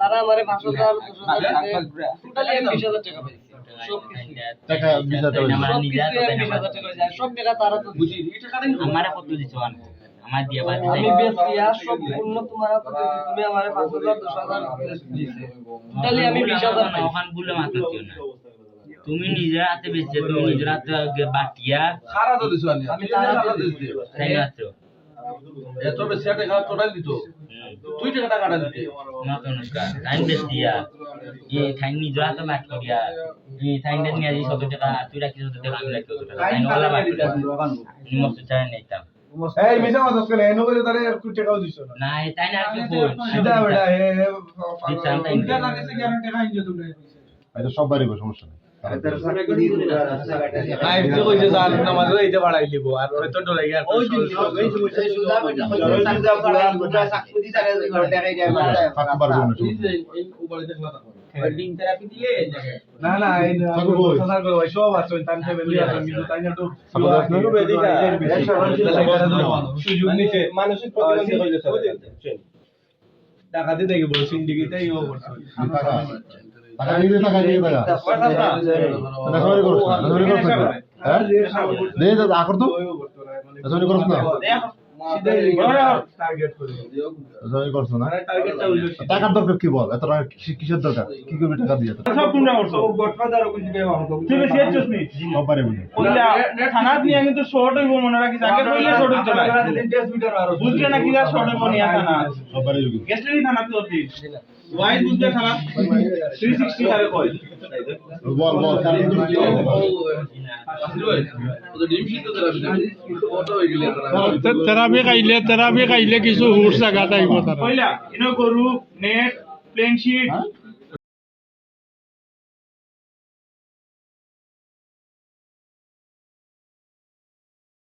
তারা আমারে হাজার টাকা পাইছি সব টাকা তারা তো দিছে। আমার কত দিছো আমার দিয়া বাদ আমি বেচি আর সম্পূর্ণ তোমার তুমি আমারে পাঁচ হাজার দশ হাজার দিছে টোটালি আমি বিশ হাজার পাইছি ওখান বলে মাথা দিও না। তুমি নিজের হাতে বেচে তুমি নিজের হাতে বাটিয়া আমি তারা তাই আছো তুই টাকা টাকাটা দিতে। নতুন টাইম বেচিয়া এই টাইম নিজের হাতে বাট করিয়া এই টাইমটা নিয়ে আসি সত্তর টাকা তুই টাকা আমি রাখি টাকা। টাইম করিয়া নিমক চাই নিতাম এই মিছা করে এনো করে তারে একটু টাকাও দিছ না। না এই টাইম আর কি ফোন সিধা বেটা হে টাইম সব বাড়িব সমস্যা নেই যে দিন না না না ওই সব টাইম ফ্যামিলি মানসিক টাকা দিয়ে দেখি বল সিন্ডিকেটে ইও করছে টাকা টাকা নিয়ে টাকা নিয়ে টাকা নাসারি করছ না নাসারি করছ হ্যাঁ? দে দে আকর তো। নাসারি করছ না? টার্গেট করে নাসারি করছ না মানে টার্গেটটা হইল টাকার দরকার কি বল এত টাকা কিসের- দরকার কি করবি টাকা দিয়ে সব তোমরা করছ ও গডফাদার ও কিছু দেওয়া হবে তুই বেশি হচ্ছিস নি সব পারে বলি কইলা নিয়ে কিন্তু শর্ট হইব মনে রাখিস আগে কইলে শর্ট হইতো না বুঝলে না কি যা শর্ট হইব নিয়া থানা সব যোগী গেছলি নি থানাতে অতি ওয়াই বুঝলে থানা 360 হারে কই বল বল তেরাবি খাইলে তেরাবি খাইলে কিছু হুর জায়গা থাকিব তারা। গরু নেট প্লেন শিট